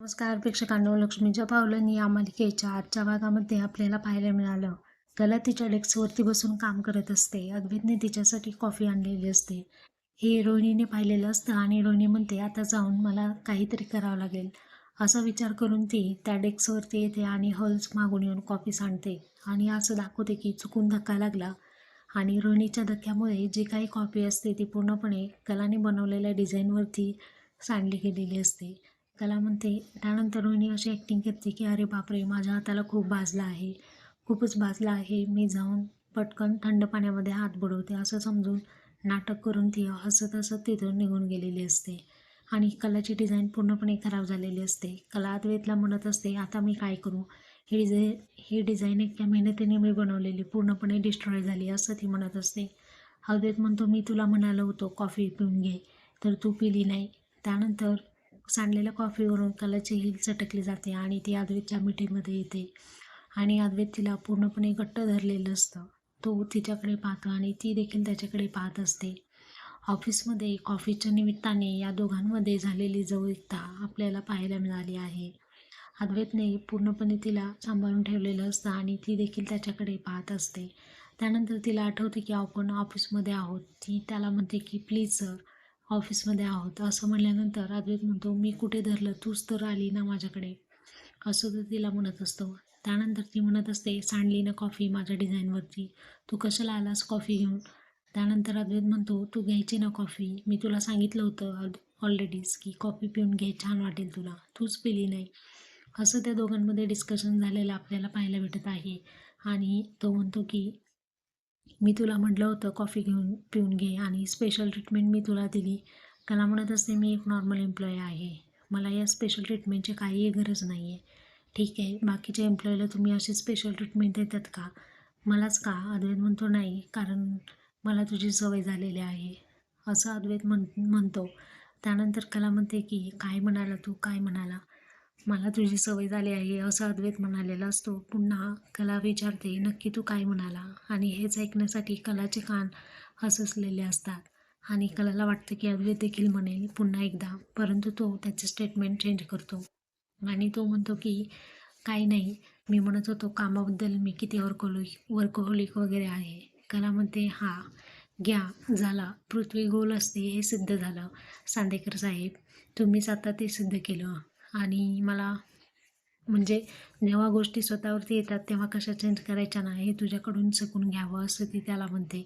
नमस्कार प्रेक्षकांनो. लक्ष्मीच्या पावलांनी या मालिकेच्या आजच्या भागामध्ये आपल्याला पाहायला मिळालं. कला तिच्या डेस्कवरती बसून काम करत असते. अद्वैतने तिच्यासाठी कॉफी आणलेली असते. हे रोहिणीने पाहिलेलं असतं आणि रोहिणी म्हणते आता जाऊन मला काहीतरी करावं लागेल. असा विचार करून ती त्या डेस्कवरती येते आणि हल्स मागून येऊन कॉफी सांडते. आणि असं दाखवते की चुकून धक्का लागला. आणि रोहिणीच्या धक्क्यामुळे जी काही कॉफी असते ती पूर्णपणे कलाने बनवलेल्या डिझाईनवरती सांडली गेलेली असते. कला म्हणते त्यानंतर रोहिणी अशी ॲक्टिंग करते की अरे बापरे माझ्या हाताला खूप भाजला आहे. खूपच भाजला आहे. मी जाऊन पटकन थंड पाण्यामध्ये हात बुडवते. असं समजून नाटक करून ती हसत हसत तिथून निघून गेलेली असते. आणि कलाची डिझाईन पूर्णपणे खराब झालेली असते. कला अद्वैतला म्हणत असते आता मी काय करू? ही डिझाईन ही डिझाईन इतक्या मेहनतीने मी बनवलेली पूर्णपणे डिस्ट्रॉय झाली असं ती म्हणत असते. अद्वैत म्हणतो मी तुला म्हणालो होतो कॉफी पिऊन घे. तर तू पिली नाही. त्यानंतर सांडलेल्या कॉफीवरून कलाची हिल चटकली जाते आणि ती अद्वैतच्या मिठीमध्ये येते. आणि अद्वैत तिला पूर्णपणे घट्ट धरलेलं असतं. तो तिच्याकडे पाहतो आणि ती देखील त्याच्याकडे पाहत असते. ऑफिसमध्ये कॉफीच्या निमित्ताने या दोघांमध्ये झालेली जवळिकता आपल्याला पाहायला मिळाली आहे. अद्वैतने पूर्णपणे तिला सांभाळून ठेवलेलं असतं आणि ती देखील त्याच्याकडे पाहत असते. त्यानंतर तिला आठवते की आपण ऑफिसमध्ये आहोत. ती त्याला म्हणते की प्लीज सर ऑफिसमध्ये आहोत. असं म्हणल्यानंतर अद्वैत म्हणतो मी कुठे धरलं? तूच तर आली ना माझ्याकडे. असं तर तिला म्हणत असतो. त्यानंतर ती म्हणत असते सांडली ना कॉफी माझ्या डिझाईनवरती. तू कशाला आलास कॉफी घेऊन? त्यानंतर अद्वैत म्हणतो तू घ्यायची ना कॉफी? मी तुला सांगितलं होतं ऑलरेडीच की कॉफी पिऊन घे छान वाटेल तुला. तूच पिली नाही. असं त्या दोघांमध्ये डिस्कशन झालेलं आपल्याला पाहायला भेटत आहे. आणि तो म्हणतो की मी तुला म्हटलं होतं कॉफी घेऊन पिऊन घे आणि स्पेशल ट्रीटमेंट मी तुला दिली. त्याला म्हणत असते मी एक नॉर्मल एम्प्लॉई आहे. मला या स्पेशल ट्रीटमेंटची काहीही गरज नाही आहे ठीक आहे बाकीच्या एम्प्लॉईला तुम्ही अशी स्पेशल ट्रीटमेंट देतात का? मलाच का? अद्वैत म्हणतो नाही कारण मला तुझी सवय झालेली आहे. असं अद्वैत म्हण म्हणतो. त्यानंतर कला म्हणते की काय म्हणाला तू? काय म्हणाला? मला तुझी सवय झाली आहे असं अद्वैत म्हणालेला असतो. पुन्हा कला विचारते नक्की तू काय म्हणाला? आणि हेच ऐकण्यासाठी कलाचे कान हससलेले असतात. आणि कलाला वाटतं की अद्वैत देखील म्हणेल पुन्हा एकदा. परंतु तो त्याचे स्टेटमेंट चेंज करतो. आणि तो म्हणतो की काही नाही. मी म्हणत होतो कामाबद्दल मी किती वर्कोलिक वर्कोहोलिक वगैरे आहे. कला म्हणते हा घ्या झाला. पृथ्वी गोल असते हे सिद्ध झालं. सांदेकर साहेब तुम्हीच आता ते सिद्ध केलं. आणि मला म्हणजे जेव्हा गोष्टी स्वतःवरती येतात तेव्हा कशा चेंज करायच्या नाही हे तुझ्याकडून शिकून घ्यावं असं ती त्याला म्हणते.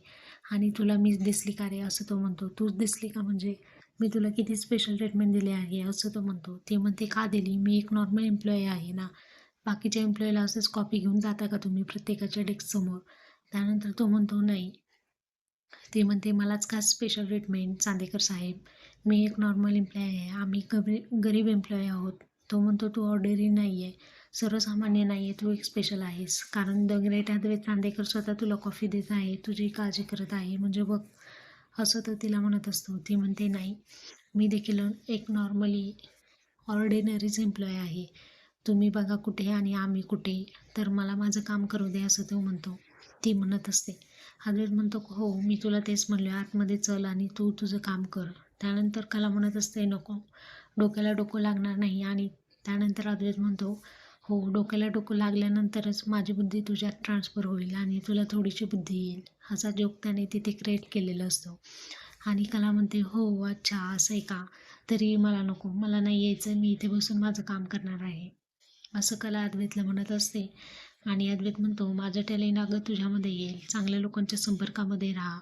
आणि तुला मीच दिसली का रे असं तो म्हणतो. तूच दिसली का म्हणजे? मी तुला किती स्पेशल ट्रीटमेंट दिली आहे असं तो म्हणतो. ती म्हणते का दिली? मी एक नॉर्मल एम्प्लॉई आहे ना. बाकीच्या एम्प्लॉईला असंच कॉपी घेऊन जाता का तुम्ही प्रत्येकाच्या डेस्कसमोर त्यानंतर तो म्हणतो नाही. ती म्हणते मलाच का स्पेशल ट्रीटमेंट चांदेकर साहेब? मी एक नॉर्मल एम्प्लॉय आहे. आम्ही गरी गरीब एम्प्लॉय आहोत. तो म्हणतो तू ऑर्डरी नाही आहे सर्वसामान्य नाही आहे तू एक स्पेशल आहेस. कारण द ग्रेट हॅदवे चांदेकर स्वतः तुला कॉफी देत आहे. तुझी काळजी करत आहे. म्हणजे बघ असं तर तिला म्हणत असतो. ती म्हणते नाही. मी देखील एक नॉर्मली ऑर्डिनरीज एम्प्लॉय आहे. तुम्ही बघा कुठे आणि आम्ही कुठे. तर मला माझं काम करू दे असं तो म्हणतो. ती म्हणत असते. हजरत म्हणतो हो मी तुला तेच म्हणलो आतमध्ये चल आणि तू तुझं काम कर. त्यानंतर कला म्हणत असते नको डोक्याला डोकं लागणार नाही. आणि त्यानंतर अद्वैत म्हणतो हो डोक्याला डोकं लागल्यानंतरच माझी बुद्धी तुझ्यात ट्रान्सफर होईल आणि तुला थोडीशी बुद्धी येईल. असा जोक त्याने तिथे क्रिएट केलेला असतो. आणि कला म्हणते हो अच्छा असं आहे का? तरी मला नको मला नाही यायचं मी इथे बसून माझं काम करणार आहे. असं कला अद्वैतला म्हणत असते. आणि अद्वैत म्हणतो माझं टॅलेंट अगं तुझ्यामध्ये येईल. चांगल्या लोकांच्या संपर्कामध्ये राहा.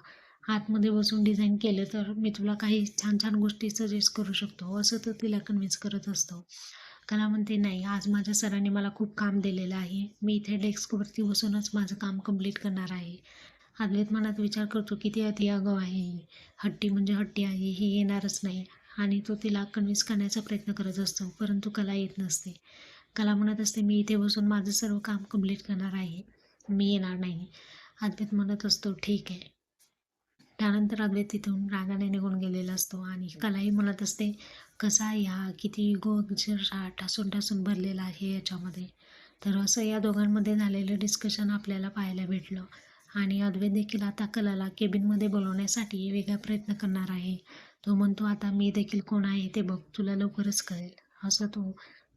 आतमध्ये बसून डिझाईन केलं तर मी तुला काही छान छान गोष्टी सजेस्ट करू शकतो. असं तर तिला कन्व्हिन्स करत असतो. कला म्हणते नाही आज माझ्या सरांनी मला खूप काम दिलेलं आहे. मी इथे डेस्कवरती बसूनच माझं काम कंप्लीट करणार आहे. अद्वैत मनात विचार करतो किती अति आगाव आहे हट्टी म्हणजे हट्टी आहे ही येणारच नाही. आणि तो तिला कन्व्हिन्स करण्याचा प्रयत्न करत असतो परंतु कला येत नसते. कला म्हणत असते मी इथे बसून माझं सर्व काम कंप्लीट करणार आहे. मी येणार नाही. अद्वैत म्हणत असतो ठीक आहे. त्यानंतर अद्वैत तिथून रागाने निघून गेलेला असतो आणि कलाही म्हणत असते कसा या किती गो ठासून ठासून भरलेला आहे याच्यामध्ये. तर असं या दोघांमध्ये झालेलं डिस्कशन आपल्याला पाहायला भेटलं. आणि अद्वैत देखील आता कलाला केबिनमध्ये बोलवण्यासाठी वेगळा प्रयत्न करणार आहे. तो म्हणतो आता मी देखील कोण आहे ते बघ तुला लवकरच कळेल. असं तो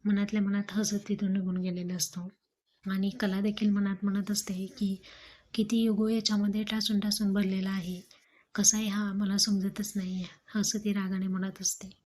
मनातल्या मनात हसत तिथून निघून गेलेला असतो. आणि कला देखील मनात म्हणत असते की किती युगो याच्यामध्ये टासून टासून भरलेला आहे. कसा आहे हा मला समजतच नाही आहे असं ती रागाने म्हणत असते.